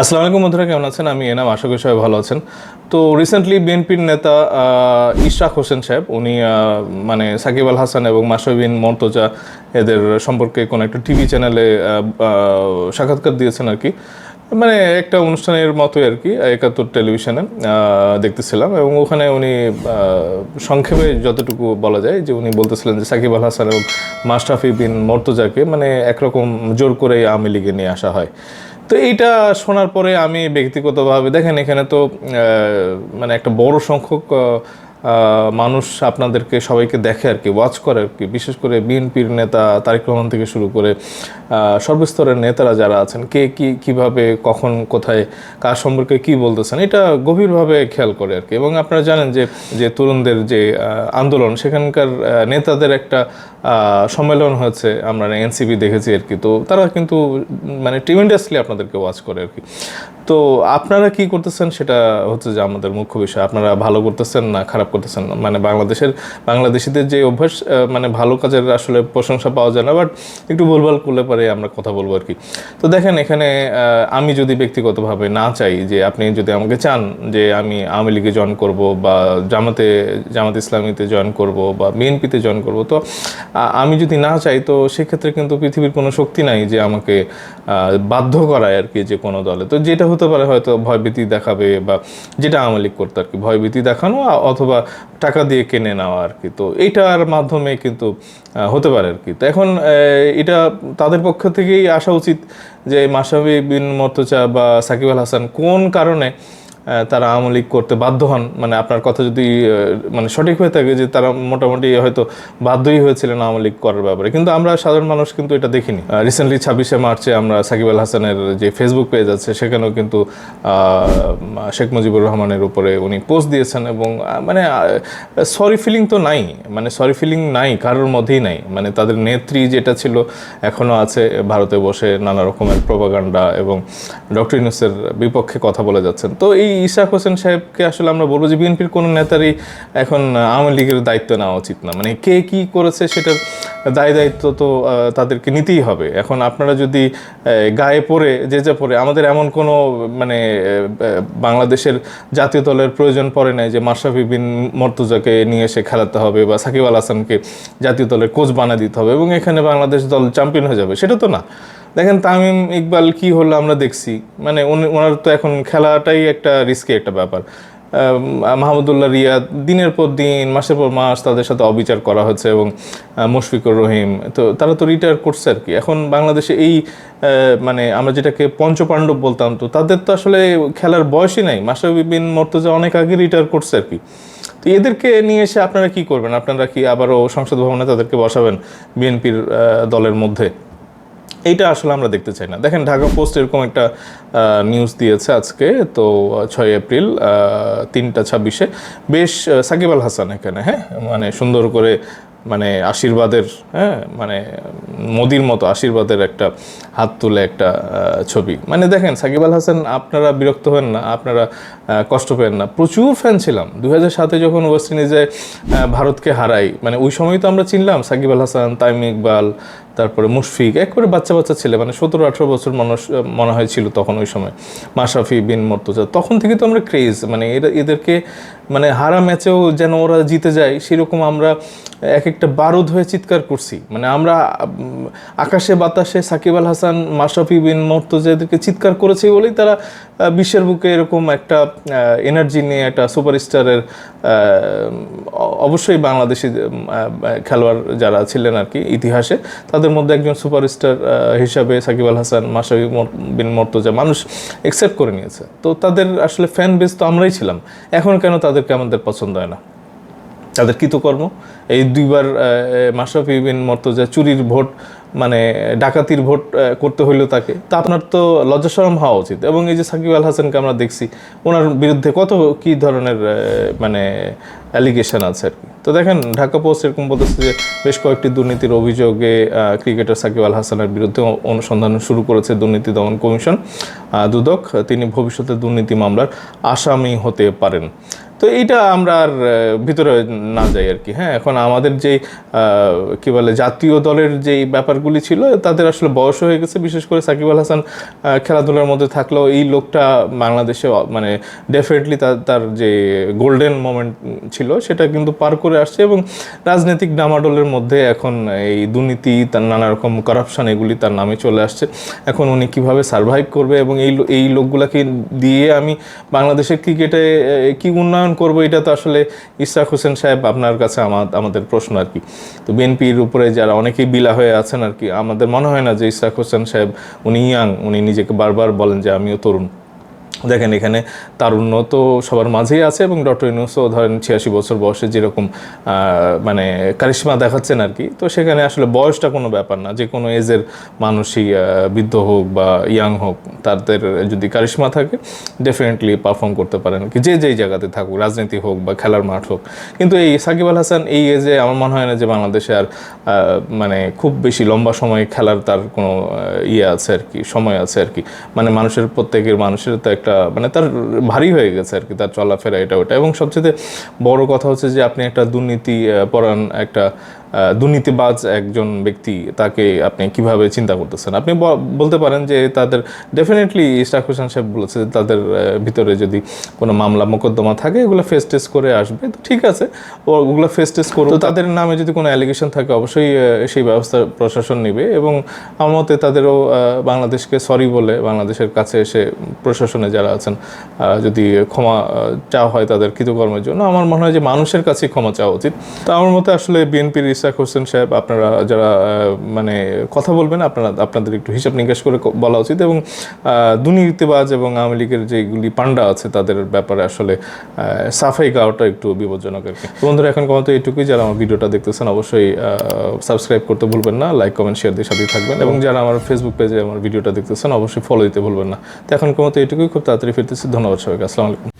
আসসালামু আলাইকুম বন্ধুরা, কেমন আছেন? আমি এনাম, আশা করি সবাই ভালো আছেন। তো রিসেন্টলি বিএনপির নেতা ইশরাক হোসেন সাহেব, উনি মানে সাকিব আল হাসান এবং মাসবিন মর্তজা এদের সম্পর্কে কোনো একটা টিভি চ্যানেলে সাক্ষাৎকার দিয়েছেন আর কি। মানে একটা অনুষ্ঠানের মতোই আর কি, একাত্তর টেলিভিশনে দেখতেছিলাম এবং ওখানে উনি সংক্ষেপে যতটুকু বলা যায় যে উনি বলতেছিলেন যে সাকিব আল হাসান এবং মাশরাফি বিন মর্তজাকে মানে একরকম জোর করে আওয়ামী লীগে নিয়ে আসা হয়। তো এইটা শোনার পরে আমি ব্যক্তিগতভাবে দেখেন এখানে তো মানে একটা বড় সংখ্যক মানুষ আপনাদেরকে সবাইকে দেখে আর কি ওয়াচ করে আর কি। বিশেষ করে বিএনপির নেতা তারেক রহমান থেকে শুরু করে সর্বস্তরের নেতারা যারা আছেন, কে কি, কীভাবে, কখন, কোথায়, কার সম্পর্কে কি বলতেছেন, এটা গভীরভাবে খেয়াল করে আর কি। এবং আপনারা জানেন যে যে তরুণদের যে আন্দোলন, সেখানকার নেতাদের একটা সম্মেলন হয়েছে, আমরা এনসিপি দেখেছি আর কি। তো তারা কিন্তু মানে ট্রিমেন্ডাসলি আপনাদেরকে ওয়াচ করে আর কি। তো আপনারা কি করতেছেন সেটা হচ্ছে যে আমাদের মুখ্য বিষয়। আপনারা ভালো করতেছেন না খারাপ করতেছেন মানে বাংলাদেশের, বাংলাদেশিদের যে অভ্যাস মানে ভালো কাজের আসলে প্রশংসা পাওয়া যায় না, বাট একটু ভুলভাল করলে পরে আমরা কথা বলব আর কি। তো দেখেন এখানে আমি যদি ব্যক্তিগতভাবে না চাই যে আপনি যদি আমাকে চান যে আমি আওয়ামী লীগে জয়েন করব বা জামাতে, জামাত ইসলামীতে জয়েন করব বা বিএনপিতে জয়েন করব, তো আমি যদি না চাই তো সেক্ষেত্রে কিন্তু পৃথিবীর কোনো শক্তি নাই যে আমাকে বাধ্য করায় আর কি যে কোনো দলে। তো যেটা হতে পারে হয়তো ভয়ভীতি দেখাবে বা যেটা আওয়ামী লীগ করতো আর কি, ভয়ভীতি দেখানো অথবা টাকা দিয়ে কিনে নেওয়া আর কি। তো এইটার মাধ্যমে কিন্তু হতে পারে আর কি। তো এখন এটা তাদের পক্ষ থেকেই আসা উচিত যে মাসাবি বিন মর্তচা বা সাকিব আল হাসান কোন কারণে তারা আওয়ামী করতে বাধ্য হন। মানে আপনার কথা যদি মানে সঠিক হয়ে থাকে যে তারা মোটামুটি হয়তো বাধ্যই হয়েছিলেন আওয়ামী লীগ করার ব্যাপারে। কিন্তু আমরা সাধারণ মানুষ কিন্তু এটা দেখিনি। রিসেন্টলি ছাব্বিশে মার্চে আমরা সাকিব আল হাসানের যে ফেসবুক পেজ আছে, সেখানেও কিন্তু শেখ মুজিবুর রহমানের উপরে উনি পোস্ট দিয়েছেন এবং মানে সরি ফিলিং তো নাই। মানে সরি ফিলিং নাই, কারোর মধ্যেই নাই। মানে তাদের নেত্রী যেটা ছিল এখনও আছে। ভারতে বসে নানা রকমের প্রোপাগান্ডা এবং ডক্টর ইউনুসের বিপক্ষে কথা বলে যাচ্ছেন। তো এই ইশাক হোসেন সাহেবকে আসলে আমরা বলব যে বিএনপির কোনো নেতারই এখন আওয়ামী লীগের দায়িত্ব নেওয়া উচিত না। মানে কে কি করেছে সেটার দায় দায়িত্ব তো তাদেরকে নিতেই হবে। এখন আপনারা যদি গায়ে পড়ে, যে যা পড়ে, আমাদের এমন কোনো মানে বাংলাদেশের জাতীয় দলের প্রয়োজন পড়ে নাই যে মাশরাফি বিন মর্তুজাকে নিয়ে এসে খেলাতে হবে বা সাকিব আল হাসানকে জাতীয় দলের কোচ বানা দিতে হবে এবং এখানে বাংলাদেশ দল চ্যাম্পিয়ন হয়ে যাবে। সেটা তো না। দেখেন তামিম ইকবাল কি হলো আমরা দেখছি। মানে ওনার তো এখন খেলাটাই একটা রিস্কি একটা ব্যাপার। মাহমুদুল্লাহ রিয়াদ, দিনের পর দিন, মাসের পর মাস তাদের সাথে অবিচার করা হচ্ছে এবং মুশফিকুর রহিম, তো তারা তো রিটায়ার করছে আর কি। এখন বাংলাদেশে এই মানে আমরা যেটাকে পঞ্চপাণ্ডব বলতাম তো, তাদের তো আসলে খেলার বয়সই নাই। মাসাবি বিন মর্তজা অনেক আগে রিটায়ার করছে আর কি। তো এদেরকে নিয়ে এসে আপনারা কি করবেন? আপনারা কি আবারও সংসদ ভবনে তাদেরকে বসাবেন বিএনপির দলের মধ্যে? এইটা আসলে আমরা দেখতে চাই না। দেখেন, ঢাকা পোস্ট এরকম একটা নিউজ দিয়েছে আজকে, তো ছয় এপ্রিল তিনটা ছাব্বিশে। বেশ সাকিব আল হাসান এখানে হ্যাঁ? মানে সুন্দর করে মানে আশীর্বাদের হ্যাঁ? মানে মোদির মতো আশীর্বাদের একটা হাত তুলে একটা ছবি। মানে দেখেন, সাকিব আল হাসান, আপনারা বিরক্ত হন না, আপনারা কষ্ট পেন না। প্রচুর ফ্যান ছিলাম। দু সাতে যখন ওয়েস্ট ইন্ডিজে ভারতকে হারাই মানে ওই সময় তো আমরা চিনলাম, সাকিব আল হাসান, তাইম ইকবাল তারপরে মুশফিক, একবারে বাচ্চা বাচ্চা ছেলে মানে সতেরো, আঠেরো বছর মানুষ মনে হয় ছিল তখন ওই সময়। মাশরাফি বিন মর্তজা, তখন থেকে তো আমরা ক্রেজ মানে এরা, এদেরকে মানে হারা ম্যাচেও যেন ওরা জিতে যায়, সেরকম আমরা এক একটা বারুদ হয়ে চিৎকার করছি। মানে আমরা আকাশে বাতাসে সাকিব আল হাসান, মাশরাফি বিন মর্তজা এদেরকে চিৎকার করেছি বলেই তারা বিশ্বের বুকে এরকম একটা এনার্জি নিয়ে একটা সুপারস্টারের অবশ্যই বাংলাদেশি খেলোয়াড় যারা ছিলেন আর কি ইতিহাসে, তাদের মধ্যে একজন সুপারস্টার হিসাবে সাকিব আল হাসান মাসাবি বিন মর্তজা মানুষ একসেপ্ট করে নিয়েছে। তো তাদের আসলে ফ্যান বেস তো আমরাই ছিলাম। এখন কেন তাদেরকে আমাদের পছন্দ হয় না? তাদের কৃতকর্ম। এই দুইবার মাশরাফি বিন মর্তজা চুরির ভোট মানে ডাকাতির ভোট করতে হইল তাকে। তা আপনার তো লজ্জাসরম হওয়া উচিত। এবং এই যে সাকিব আল হাসানকে আমরা দেখছি, ওনার বিরুদ্ধে কত, কি ধরনের মানে অ্যালিগেশন আছে আর কি? তো দেখেন, ঢাকা পোস্ট এরকম বলতেছে যে, বেশ কয়েকটি দুর্নীতির অভিযোগে ক্রিকেটার সাকিব আল হাসানের বিরুদ্ধে অনুসন্ধান শুরু করেছে দুর্নীতি দমন কমিশন। দুদক, তিনি ভবিষ্যতে দুর্নীতি মামলার আসামি হতে পারেন। তো এইটা আমরা আর ভিতরে না যাই আর কি। হ্যাঁ এখন আমাদের যে কি বলে, জাতীয় দলের যে ব্যাপারগুলি ছিল, তাদের আসলে বয়স হয়ে গেছে। বিশেষ করে সাকিব আল হাসান খেলাধুলার মধ্যে থাকলেও এই লোকটা বাংলাদেশে মানে ডেফিনেটলি তার তার যে গোল্ডেন মোমেন্ট ছিল, সেটা কিন্তু পার করে আসছে এবং রাজনৈতিক ডামাডোলের মধ্যে এখন এই দুর্নীতি, তার নানা রকম করাপশন এগুলি তার নামে চলে আসছে। এখন উনি কীভাবে সার্ভাইভ করবে এবং এই এই লোকগুলাকে দিয়ে আমি বাংলাদেশের ক্রিকেটে কি উন্নয়ন করব, এটা তো আসলে ইসরাক হোসেন সাহেব আপনার কাছে আমাদের প্রশ্ন আর কি। তো বিএনপির উপরে যারা অনেকেই বিলা হয়ে আছেন আর কি, আমাদের মনে হয় না যে ইসরাক হোসেন সাহেব উনি ইয়াং, উনি নিজেকে বারবার বলেন যে আমিও তরুণ। দেখেন এখানে তারুণ্য তো সবার মাঝেই আছে এবং ডক্টর ইউনুসও ধরেন ছিয়াশি বছর বয়সে যেরকম মানে কারিশ্মা দেখাচ্ছেন আর কি। তো সেখানে আসলে বয়সটা কোনো ব্যাপার না। যে কোনো এজের মানুষই বৃদ্ধ হোক বা ইয়াং হোক, তাদের যদি কারিশ্মা থাকে ডেফিনেটলি পারফর্ম করতে পারেন কি। যে যেই জায়গাতে থাকুক, রাজনীতি হোক বা খেলার মাঠ হোক। কিন্তু এই সাকিব আল হাসান এই এজে আমার মনে হয় না যে বাংলাদেশে আর মানে খুব বেশি লম্বা সময় খেলার তার কোনো ইয়ে আছে আর কি, সময় আছে আর কি। মানে মানুষের, প্রত্যেকের মানুষের তো একটা মানে তার ভারী হয়ে গেছে আর কি, তার চলাফেরা এটা ওটা এবং সবচেয়ে বড় কথা হচ্ছে যে আপনি একটা দুর্নীতি পরায়ণ একটা দুর্নীতিবাজ একজন ব্যক্তি তাকে আপনি কীভাবে চিন্তা করতেছেন? আপনি বলতে পারেন যে তাদের ডেফিনেটলি ইশরাক হোসেন সাহেব বলেছে তাদের ভিতরে যদি কোনো মামলা, মোকদ্দমা থাকে, এগুলো ফেস টেস্ট করে আসবে। তো ঠিক আছে ওগুলো ফেস টেস্ট করবে তাদের নামে যদি কোনো অ্যালিগেশন থাকে, অবশ্যই সেই ব্যবস্থা প্রশাসন নেবে এবং আমার মতে তাদেরও বাংলাদেশকে সরি বলে বাংলাদেশের কাছে এসে প্রশাসনে যারা আছেন যদি ক্ষমা চাওয়া হয় তাদের কৃতকর্মের জন্য, আমার মনে হয় যে মানুষের কাছে ক্ষমা চাওয়া উচিত। তো আমার মতে আসলে বিএনপির ইসাক হোসেন সাহেব, আপনারা যারা মানে কথা বলবেন, আপনারা, আপনাদের একটু হিসাব নিকাশ করে বলা উচিত এবং দুর্নীতিবাজ এবং আওয়ামী লীগের যেগুলি পান্ডা আছে, তাদের ব্যাপারে আসলে সাফাই গাওয়াটা একটু বিপজ্জনক আর কি। বন্ধুরা, এখন কমতো এইটুকুই। যারা আমার ভিডিওটা দেখতেছেন, অবশ্যই সাবস্ক্রাইব করতে ভুলবেন না, লাইক, কমেন্ট, শেয়ার দিয়ে সাথেই থাকবেন এবং যারা আমার ফেসবুক পেজে আমার ভিডিওটা দেখতেছেন, অবশ্যই ফলো দিতে ভুলবেন না। তো এখন কমতো এইটুকুই। খুব তাড়াতাড়ি ফিরতেছি। ধন্যবাদ সবাইকে। আসসালামু আলাইকুম।